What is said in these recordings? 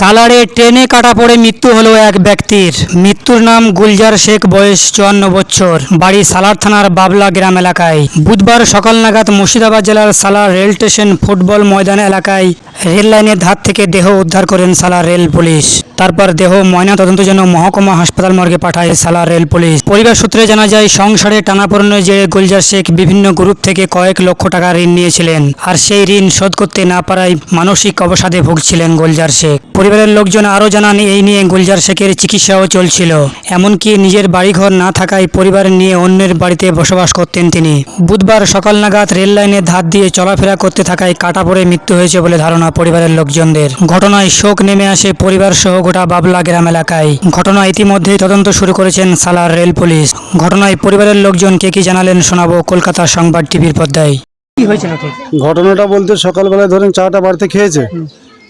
সালারে ট্রেনে কাটা পড়ে মৃত্যু হলো এক ব্যক্তির। মৃত্যুর নাম গুলজার শেখ, বয়স চুয়ান্ন বছর। বাড়ি সালার থানার বাবলা গ্রাম এলাকায়। বুধবার সকাল নাগাদ মুর্শিদাবাদ জেলার সালার রেল স্টেশন ফুটবল ময়দান এলাকায় রেল লাইনের ধার থেকে দেহ উদ্ধার করেন সালার রেল পুলিশ। তারপর দেহ ময়না তদন্তের জন্য মহকুমা হাসপাতাল মর্গে পাঠায় সালার রেল পুলিশ। পরিবার সূত্রে জানা যায়, সংসারে টানাপোড়েনের জেরে গুলজার শেখ বিভিন্ন গ্রুপ থেকে কয়েক লক্ষ টাকা ঋণ নিয়েছিলেন আর সেই ঋণ শোধ করতে না পারায় মানসিক অবসাদে ভুগছিলেন গুলজার শেখ। পরিবারের লোকজন আরও জানান, এই নিয়ে গুলজার শেখের চিকিৎসাও চলছিল। এমনকি নিজের বাড়িঘর না থাকায় পরিবার নিয়ে অন্যের বাড়িতে বসবাস করতেন তিনি। বুধবার সকাল নাগাদ রেল লাইনের ধার দিয়ে চলাফেরা করতে থাকায় কাটা পড়ে মৃত্যু হয়েছে বলে ধারণা পরিবারের লোকজনদের। ঘটনায় শোক নেমে আসে পরিবার সহ গোটা বাবলা গ্রাম এলাকায়। ঘটনা ইতিমধ্যেই তদন্ত শুরু করেছেন সালার রেল পুলিশ। ঘটনায় পরিবারের লোকজন কে কি জানালেন শোনাবো কলকাতা সংবাদ টিভির পর্দায়। ঘটনাটা বলতে সকালবেলায় ধরেন চাটা বাড়িতে খেয়েছে।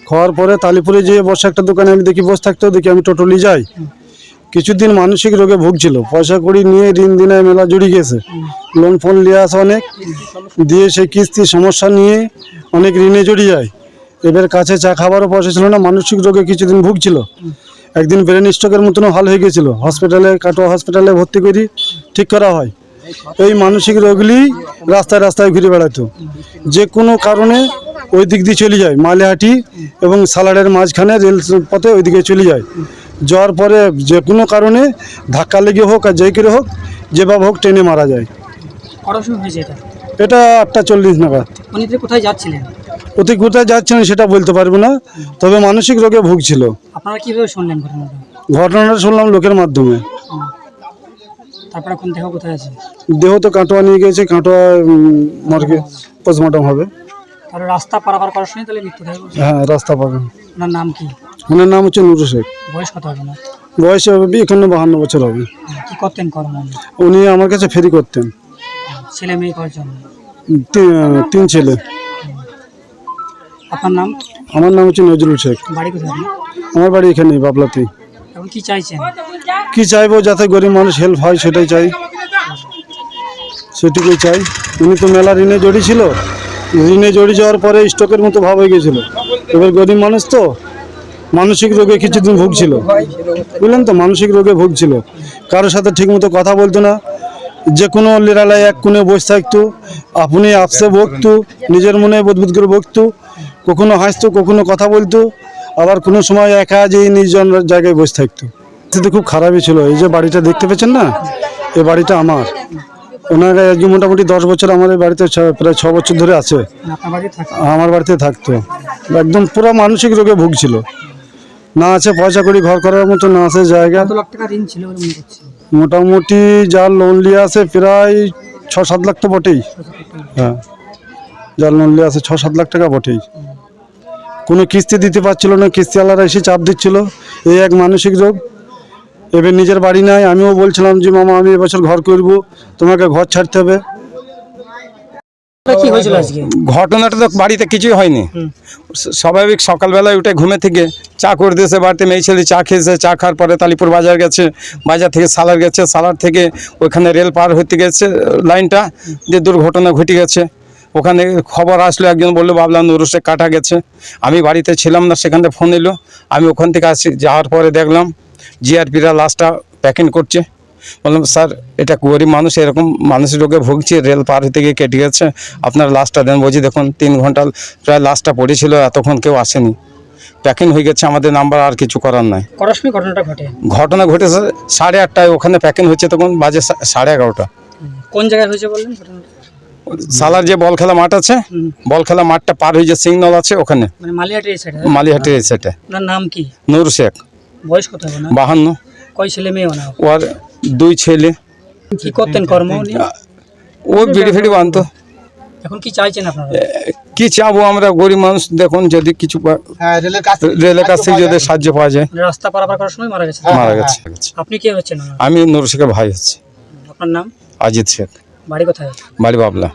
খাওয়ার পরে তালিপুরে যেয়ে বসে একটা দোকানে আমি দেখি বসে থাকতেও দেখি আমি টোটলি যাই। কিছুদিন মানসিক রোগে ভুগছিল। পয়সা কড়ি নিয়ে ঋণ দিনায় মেলা জড়িয়ে গেছে। লোন ফোন নিয়ে আসে অনেক। দিয়ে সেই কিস্তির সমস্যা নিয়ে অনেক ঋণে জড়িয়ে যায়। এবার কাছে চা খাবারও পয়সা ছিল না মানসিক রোগে কিছুদিন ভুগছিল। একদিন ব্রেন স্ট্রোকের মতনও হাল হয়ে গেছিল হসপিটালে কাটোয়া হসপিটালে ভর্তি করি ঠিক করা হয়। এই মানসিক রোগগুলি রাস্তায় রাস্তায় ঘুরে বেড়াতো। যে কোনো কারণে ওই দিক দিয়ে চলে যায় মালেহাটি এবং সালাডের মাঝখানে রেল পথে ওইদিকে চলে যায়। যাওয়ার পরে যে কোনো কারণে ধাক্কা লেগে হোক আর যেই করে হোক যেভাবে হোক ট্রেনে মারা যায়। এটা? এটা আটটা চল্লিশ নাগাদ। কোথায় যাচ্ছিলেন? অতি কোথায় যাচ্ছেন সেটা বলতে পারব না তবে মানসিক রোগে ভুগছিল। আপনারা কীভাবে শুনলেন ঘটনাটা? ঘটনাটা শুনলাম লোকের মাধ্যমে। তারপর এখন দেহ কোথায় আছে? দেহ তো কাটোয়া নিয়ে গেছে কাটোয়া মর্গে পোস্টমর্টম হবে। তাহলে রাস্তা পারাপার করার সময় তাহলে মৃত্যু দেহ হ্যাঁ রাস্তা পাবেন ওনার নাম কি? ওনার নাম হচ্ছে নুরু শেখ। বয়স কত হবে না বয়স হবে এখানে বাহান্ন বছর হবে। কি করতেন কর্ম উনি? আমার কাছে ফেরি করতেন। ছেলে মেয়ে কয়জন? তিন ছেলে। আপনার নাম? আমার নাম হচ্ছে নজরুল শেখ। বাড়ি কোথায় আমার বাড়ি এখানে বাবলাতেই এখন কি চাইছেন? কি চাইব যাতে গরিব মানুষ হেল্প হয় সেটাই চাই। সেটুকুই চাই। উনি তো মেলা ঋণে জড়ি ছিল। ঋণে জড়ি যাওয়ার পরে স্টকের মতো ভাব হয়ে গেছিল। এবার গরিব মানুষ তো মানসিক রোগে কিছুদিন ভুগছিল। বুঝলেন তো মানসিক রোগে ভুগছিল। কারোর সাথে ঠিকমতো কথা বলতো না। যে কোনো লিরালায় এক কোণে বসে থাকতো, আপনি আপসে বকতো, নিজের মনে বুদবুদ করে বকতো, কখনো হাসতো, কখনো কথা বলতো, আবার কোনো সময় একা যে নির্জন জায়গায় বসে থাকতো। পরিস্থিতি খুব খারাপই ছিল। এই যে বাড়িটা দেখতে পেয়েছেন না? এই বাড়িটা আমার। ওনার আজকে মোটামুটি দশ বছর আমার এই বাড়িতে প্রায় ছ বছর ধরে আছে। আমার বাড়িতে থাকতো। একদম পুরো মানসিক রোগে ভুগছিল। না আছে পয়সা করি ঘর করার মতো, না আছে জায়গা। ছিল মোটামুটি যার লোন লিয়ে আছে প্রায় ছ সাত লাখ তো বটেই। হ্যাঁ। যার লোন লিয়ে আছে ছ সাত লাখ টাকা বটেই। কোনো কিস্তি দিতে পারছিল না কিস্তি কিস্তিওয়ালারা এসে চাপ দিচ্ছিল। এই এক মানসিক রোগ। এবার নিজের বাড়ি নাই, আমিও বলছিলাম যে, মামা, আমি এবছর ঘর করব, তোমাকে ঘর ছাড়তে হবে। কি হয়েছিল আজকে? ঘটনাটা তো বাড়িতে কিছুই হয়নি। স্বাভাবিক সকালবেলায় উঠে ঘুমে থেকে চা করে দিয়েছে বাড়িতে মেয়ে ছেলে চা খেয়েছে চা খাওয়ার পরে তালিপুর বাজার গেছে বাজার থেকে সালার গেছে সালার থেকে ওইখানে রেল পার হতে গেছে লাইনটা যে দুর্ঘটনা ঘটে গেছে। ওখানে খবর আসলো একজন বলল বাবলা নুরুসে কাটা গেছে। আমি বাড়িতে ছিলাম না সেখান থেকে ফোন এলো। আমি ওখান থেকে আসি যাওয়ার পরে দেখলাম জিআরপিরা লাশটা প্যাকিং করছে। বললাম স্যার এটা গরিব মানুষ এরকম মানুষের রোগে ভুগছে রেল পার হতে গিয়ে কেটে গেছে। আপনার লাশটা দেন বলছি দেখুন তিন ঘণ্টা প্রায় লাশটা পড়েছিল এতক্ষণ কেউ আসেনি। প্যাকিং হয়ে গেছে আমাদের নাম্বার আর কিছু করার নাই। কটার সময় ঘটনাটা ঘটে? ঘটনা ঘটেছে সাড়ে আটটায় ওখানে প্যাকিং হচ্ছে তখন বাজে সাড়ে এগারোটা। কোন জায়গায় হয়েছে বললেন সালার যে বল খেলা মাঠ আছে বল খেলা মাঠটা পার হয়ে যে সিগন্যাল আছে ওখানে। মানে এই সাইডে ওনার নাম কি? নূর শেখ। বয়স কত বাহান্ন। কয় ছেলে মেয়ে ওর দুই ছেলে। কি করতেন কর্ম ও বিড়ি ফিড়ি বানতো। এখন কি চাইছেন আপনারা? কি চাবো আমরা গরিব মানুষ দেখুন যদি কিছু রেলের কাছ থেকে যদি সাহায্য পাওয়া যায়। মানে রাস্তা পারাপার করার সময় মারা গেছে মারা গেছে। আপনি কে হচ্ছেন? আমি নুরশেখের ভাই হচ্ছে। আপনার নাম? অজিত শেখ। বাড়ি কোথায়? বাড়ি বাবলা।